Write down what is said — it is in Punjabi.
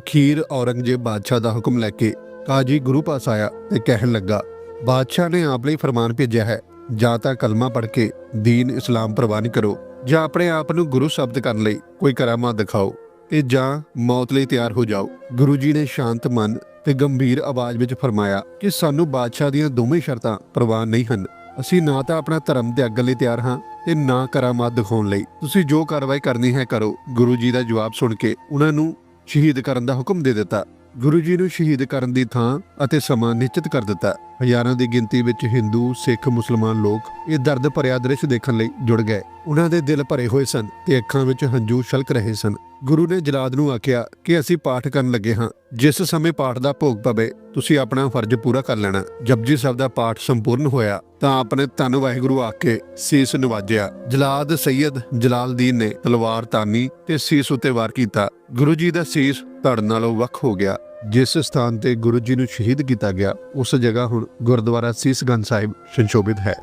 ਅਖੀਰ ਔਰੰਗਜ਼ੇਬ ਬਾਦਸ਼ਾਹ ਦਾ ਹੁਕਮ ਲੈ ਕੇ ਕਾਜੀ ਗੁਰੂ ਪਾਸ ਆਇਆ ਤੇ ਕਹਿਣ ਲੱਗਾ, ਬਾਦਸ਼ਾਹ ਨੇ ਆਪ ਲਈ ਫਰਮਾਨ ਭੇਜਿਆ ਹੈ, ਜਾਂ ਤਾਂ ਕਲਮਾ ਪੜ੍ਹ ਕੇ ਦੀਨ ਇਸਲਾਮ ਪ੍ਰਵਾਨ ਕਰੋ, ਜਾਂ ਆਪਣੇ ਆਪ ਨੂੰ ਗੁਰੂ ਸ਼ਬਦ ਕਰਨ ਲਈ ਕੋਈ ਕਰਾਮਾਤ ਦਿਖਾਓ ਤੇ ਜਾਂ ਮੌਤ ਲਈ ਤਿਆਰ ਹੋ ਜਾਓ। ਗੁਰੂ ਜੀ ਨੇ ਸ਼ਾਂਤ ਮਨ ਤੇ ਗੰਭੀਰ ਆਵਾਜ਼ ਵਿੱਚ ਫਰਮਾਇਆ ਕਿ ਸਾਨੂੰ ਬਾਦਸ਼ਾਹ ਦੀਆਂ ਦੋਵੇਂ ਸ਼ਰਤਾਂ ਪ੍ਰਵਾਨ ਨਹੀਂ ਹਨ। ਅਸੀਂ ਨਾ ਤਾਂ ਆਪਣਾ ਧਰਮ ਤਿਆਗਣ ਲਈ ਤਿਆਰ ਹਾਂ ਤੇ ਨਾ ਕਰਾਮਾਤ ਦਿਖਾਉਣ ਲਈ। ਤੁਸੀਂ ਜੋ ਕਾਰਵਾਈ ਕਰਨੀ ਹੈ ਕਰੋ। ਗੁਰੂ ਜੀ ਦਾ ਜਵਾਬ ਸੁਣ ਕੇ ਉਹਨਾਂ ਨੂੰ ਸ਼ਹੀਦ ਕਰਨ ਦਾ ਹੁਕਮ ਦੇ ਦਿੱਤਾ। ਗੁਰੂ ਜੀ ਨੂੰ ਸ਼ਹੀਦ ਕਰਨ ਦੀ ਥਾਂ ਅਤੇ ਸਮਾਂ ਨਿਸ਼ਚਿਤ ਕਰ ਦਿੱਤਾ। ਹਜ਼ਾਰਾਂ ਦੀ ਗਿਣਤੀ ਵਿੱਚ ਹਿੰਦੂ, ਸਿੱਖ, ਮੁਸਲਮਾਨ ਲੋਕ ਇਹ ਦਰਦ ਭਰਿਆ ਦ੍ਰਿਸ਼ ਦੇਖਣ ਲਈ ਜੁੜ ਗਏ। ਉਹਨਾਂ ਦੇ ਦਿਲ ਭਰੇ ਹੋਏ ਸਨ ਤੇ ਅੱਖਾਂ ਵਿੱਚ ਹੰਝੂ ਛਲਕ ਰਹੇ ਸਨ। ਗੁਰੂ ਨੇ ਜਲਾਦ ਨੂੰ ਆਖਿਆ ਕਿ ਅਸੀਂ ਪਾਠ ਕਰਨ ਲੱਗੇ ਹਾਂ। ਜਿਸ ਸਮੇਂ ਪਾਠ ਦਾ ਭੋਗ ਪਵੇ, ਤੁਸੀਂ ਆਪਣਾ ਫਰਜ਼ ਪੂਰਾ ਕਰ ਲੈਣਾ। ਜਪਜੀ ਸਾਹਿਬ ਦਾ ਪਾਠ ਸੰਪੂਰਨ ਹੋਇਆ, ਤਾਂ ਆਪਣੇ ਧੰਨ ਵਾਹਿਗੁਰੂ ਆਖ ਕੇ ਸੀਸ ਨਿਵਾਜਿਆ। ਜਲਾਦ ਸੈਯਦ ਜਲਾਲਦੀਨ ਨੇ ਤਲਵਾਰ ਤਾਨੀ ਤੇ ਸੀਸ ਉੱਤੇ ਵਾਰ ਕੀਤਾ। ਗੁਰੂ ਜੀ ਦਾ ਸੀਸ ਧੜ ਨਾਲੋਂ ਵੱਖ ਹੋ ਗਿਆ। ਜਿਸ ਸਥਾਨ ਤੇ ਗੁਰੂ ਜੀ ਨੂੰ ਸ਼ਹੀਦ ਕੀਤਾ ਗਿਆ, ਉਸ ਜਗ੍ਹਾ ਹੁਣ ਗੁਰਦੁਆਰਾ ਸੀਸਗੰਜ ਸਾਹਿਬ ਸੰਸ਼ੋਭਿਤ ਹੈ।